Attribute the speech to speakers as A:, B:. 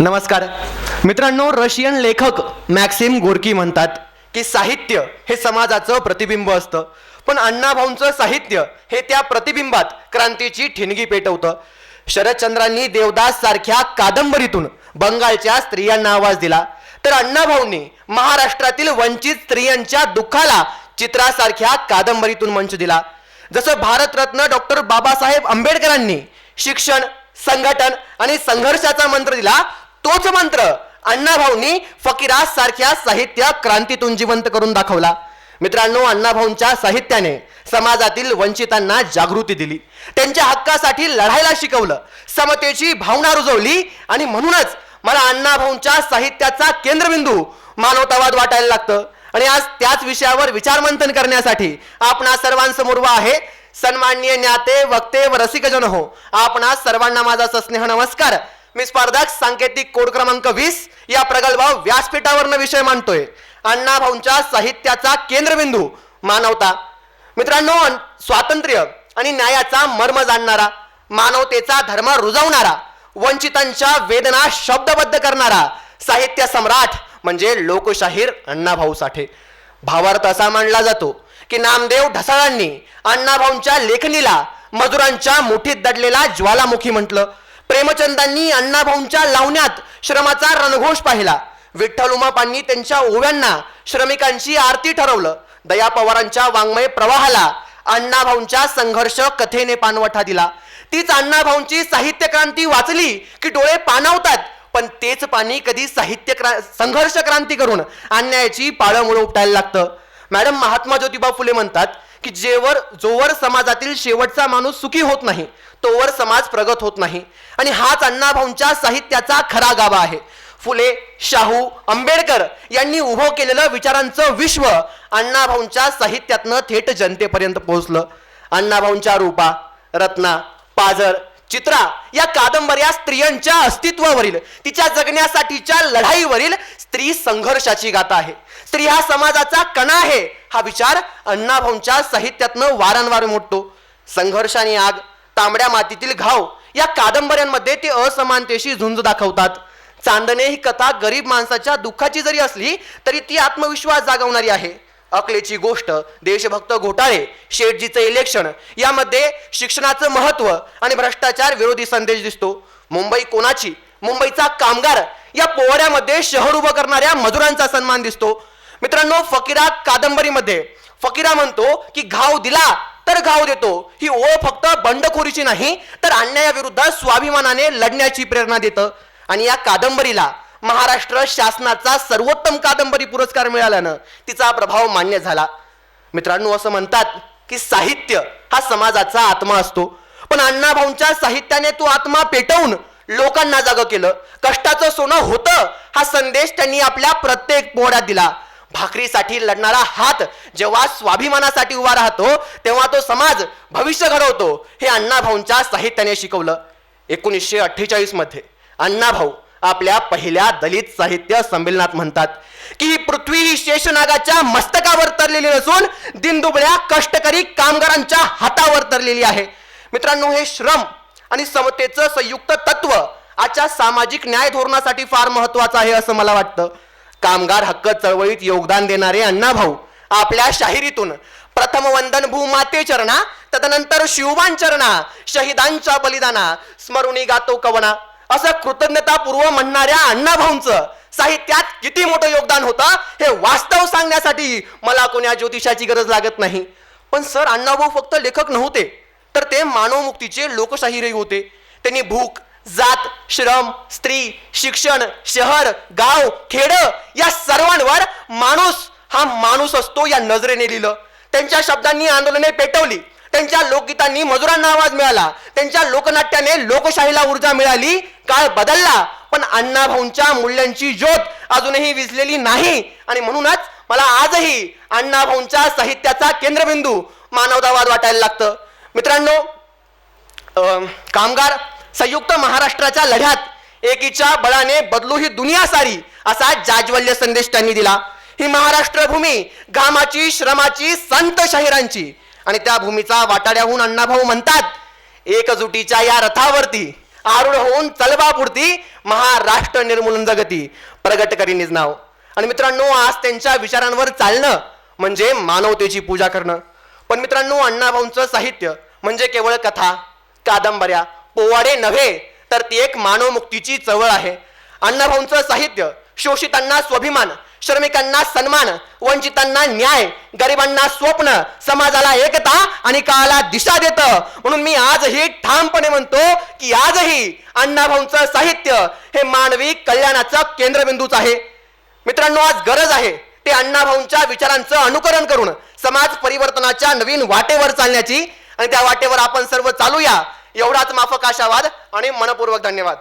A: नमस्कार. मित्रांनो रशियन लेखक मॅक्सिम गोरकी म्हणतात की साहित्य हे समाजाचं प्रतिबिंब असतं. पण अण्णाभाऊंचं साहित्य हे त्या प्रतिबिंबात क्रांतीची ठिणगी पेटवतं. शरदचंद्रांनी देवदास सारख्या कादंबरीतून बंगालच्या स्त्रियांना आवाज दिला. तर अण्णाभाऊंनी महाराष्ट्रातील वंचित स्त्रियांच्या दुःखाला चित्रासारख्या कादंबरीतून मंच दिला. जसं भारतरत्न डॉक्टर बाबासाहेब आंबेडकरांनी शिक्षण संघटन आणि संघर्षाचा मंत्र दिला तोच मंत्र अण्णाभाऊंनी फकीरास सारख्या साहित्य क्रांतीतून जिवंत करून दाखवला. मित्रांनो अण्णाभाऊंच्या साहित्याने समाजातील वंचितांना जागृती दिली. त्यांच्या हक्कासाठी लढायला शिकवलं. समतेची भावना रुजवली आणि म्हणूनच मला अण्णाभाऊंच्या साहित्याचा केंद्रबिंदू मानवतावाद वाटायला लागतं. आणि आज त्याच विषयावर विचारमंथन करण्यासाठी आपणा सर्वांसमोर आहे सन्माननीय ज्ञाते वक्ते व रसिकजन हो. आपणा सर्वांना माझा सस्नेह नमस्कार. मी स्पर्धक सांकेतिक कोड क्रमांक वीस या प्रगल्भ व्यासपीठावरनं विषय मांडतोय. अण्णाभाऊंच्या साहित्याचा केंद्रबिंदू मानवता. मित्रांनो स्वातंत्र्य आणि न्यायाचा मर्म जाणणारा मानवतेचा धर्म रुजवणारा वंचितांच्या वेदना शब्दबद्ध करणारा साहित्य सम्राट म्हणजे लोकशाहीर अण्णाभाऊ साठे. भावार्थ असा मानला जातो की नामदेव ढसाळांनी अण्णाभाऊंच्या लेखणीला मजुरांच्या मुठीत दडलेला ज्वालामुखी म्हटलं. प्रेमचंदांनी अण्णाभाऊंच्या लावण्यात श्रमाचा रणघोष पाहिला. विठ्ठल उमापांनी त्यांच्या ओव्यांना श्रमिकांची आरती ठरवलं. दया पवारांच्या वाङ्मय प्रवाहाला अण्णाभाऊंच्या संघर्ष कथेने पानवठा दिला. तीच अण्णाभाऊंची साहित्य क्रांती वाचली की डोळे पाणावतात. पण तेच पाणी कधी साहित्य क्रा संघर्ष क्रांती करून अन्यायाची पाळंमुळं उपटायला लागतं. मॅडम महात्मा ज्योतिबा फुले म्हणतात की जेवर जोवर समाजातील शेवटचा माणूस सुखी होत नाही तोवर समाज प्रगत होत नाही. आणि हाच अण्णाभाऊंच्या साहित्याचा खरा गाभा आहे. फुले शाहू आंबेडकर यांनी उभं केलेलं विचारांचं विश्व अण्णाभाऊंच्या साहित्यातनं थेट जनतेपर्यंत पोहोचलं. अण्णाभाऊंच्या रूपा रत्ना पाजर चित्रा या कादंबऱ्या स्त्रियांच्या अस्तित्वावरील तिच्या जगण्यासाठीच्या लढाईवरील स्त्री संघर्षाची गाथा आहे. स्त्री हा समाजाचा कणा आहे. हा विचार अण्णाभाऊंच्या साहित्यातनं वारंवार मोडतो. संघर्ष आणि आग तांबड्या मातीतील घाव या कादंबऱ्यांमध्ये ते असमानतेशी झुंज दाखवतात. चांदणे ही कथा गरीब माणसाच्या दुःखाची जरी असली तरी ती आत्मविश्वास जागवणारी आहे. अकलेची गोष्ट देशभक्त घोटाळे शेठजीचं इलेक्शन यामध्ये शिक्षणाचं महत्त्व आणि भ्रष्टाचार विरोधी संदेश दिसतो. मुंबई कोणाची? मुंबईचा कामगार या पोवाड्यामध्ये शहर उभं करणाऱ्या मजुरांचा सन्मान दिसतो. मित्रांनो फकीरा कादंबरीमध्ये फकीरा म्हणतो की घाव दिला तर घाव देतो. ही ओळ फक्त बंडखोरीची नाही तर अन्यायाविरुद्ध स्वाभिमानाने लढण्याची प्रेरणा देतं. आणि या कादंबरीला महाराष्ट्र शासनाचा सर्वोत्तम कादंबरी पुरस्कार मिळाल्यानं तिचा प्रभाव मान्य झाला. मित्रांनो असं म्हणतात की साहित्य हा समाजाचा आत्मा असतो. पण अण्णाभाऊंच्या साहित्याने तो आत्मा पेटवून लोकांना जागं केलं. कष्टाचं सोनं होतं हा संदेश त्यांनी आपल्या प्रत्येक पोहड्यात दिला. भाकरीसाठी लढणारा हात जेव्हा स्वाभिमानासाठी उभा राहतो तेव्हा तो समाज भविष्य घडवतो. हे अण्णाभाऊंच्या साहित्याने शिकवलं. एकोणीसशे अठ्ठेचाळीसमध्ये अण्णाभाऊ आपल्या पहिल्या दलित साहित्य संमेलनात म्हणतात की ही पृथ्वी ही शेषनागाच्या मस्तकावर तरलेली नसून दिनदुबळ्या कष्टकरी कामगारांच्या हातावर तरलेली आहे. मित्रांनो हे श्रम आणि समतेचं संयुक्त तत्व आजच्या सामाजिक न्याय धोरणासाठी फार महत्वाचं आहे असं मला वाटतं. कामगार हक्क चळवळीत योगदान देणारे अण्णाभाऊ आपल्या शाहिरीतून. प्रथम वंदन भूमाते चरणा तदनंतर शिवबान चरणा शहीदांच्या बलिदाना स्मरुणी गातो कवना. असं कृतज्ञतापूर्व म्हणणाऱ्या अण्णाभाऊंचं साहित्यात किती मोठं योगदान होतं हे वास्तव सांगण्यासाठी मला कोण्या ज्योतिषाची गरज लागत नाही. पण सर अण्णाभाऊ फक्त लेखक नव्हते तर ते मानवमुक्तीचे लोकशाहीरही होते. त्यांनी भूक जात श्रम स्त्री शिक्षण शहर गाव खेड या सर्वांवर माणूस हा माणूस असतो या नजरेने लिहिलं. त्यांच्या शब्दांनी आंदोलने पेटवली. त्यांच्या लोकगीतांनी मजुरांना आवाज मिळाला. त्यांच्या लोकनाट्याने लोकशाहीला ऊर्जा मिळाली. काळ बदलला. पण अण्णाभाऊंच्या मूल्यांची ज्योत अजूनही विजलेली नाही. आणि म्हणूनच मला आजही अण्णाभाऊंच्या साहित्याचा केंद्रबिंदू मानवतावाद वाटायला लागतं. मित्रांनो अं, कामगार संयुक्त महाराष्ट्राच्या लढ्यात एकीच्या बळाने बदलू ही दुनिया सारी असा जाज्वल्य संदेश त्यांनी दिला. ही महाराष्ट्र भूमी घामाची श्रमाची संत शहिरांची. आणि त्या भूमीचा वाटाड्याहून अण्णाभाऊ म्हणतात एकजुटीच्या या रथावरती आरूढ होऊन चलबापुरती महाराष्ट्र निर्मूलन जगती. प्रगट करी नाव. आणि मित्रांनो आज त्यांच्या विचारांवर चालणं म्हणजे मानवतेची पूजा करणं. पण मित्रांनो अण्णाभाऊंचं साहित्य म्हणजे केवळ कथा कादंबऱ्या पोवाडे नव्हे तर ती एक मानवमुक्तीची चळवळ आहे. अण्णाभाऊंचं साहित्य शोषितांना स्वाभिमान श्रमिकांना सन्मान वंचितांना न्याय गरिबांना स्वप्न समाजाला एकता आणि काळाला दिशा देत. म्हणून मी आजही ठामपणे म्हणतो की आजही अण्णाभाऊंचं साहित्य हे मानवी कल्याणाचा केंद्रबिंदूच आहे. मित्रांनो आज गरज आहे ते अण्णाभाऊंच्या विचारांचं अनुकरण करून समाज परिवर्तनाच्या नवीन वाटेवर चालण्याची. आणि त्या वाटेवर आपण सर्व चालूया. एवढाच माफक आशावाद आणि मनपूर्वक धन्यवाद.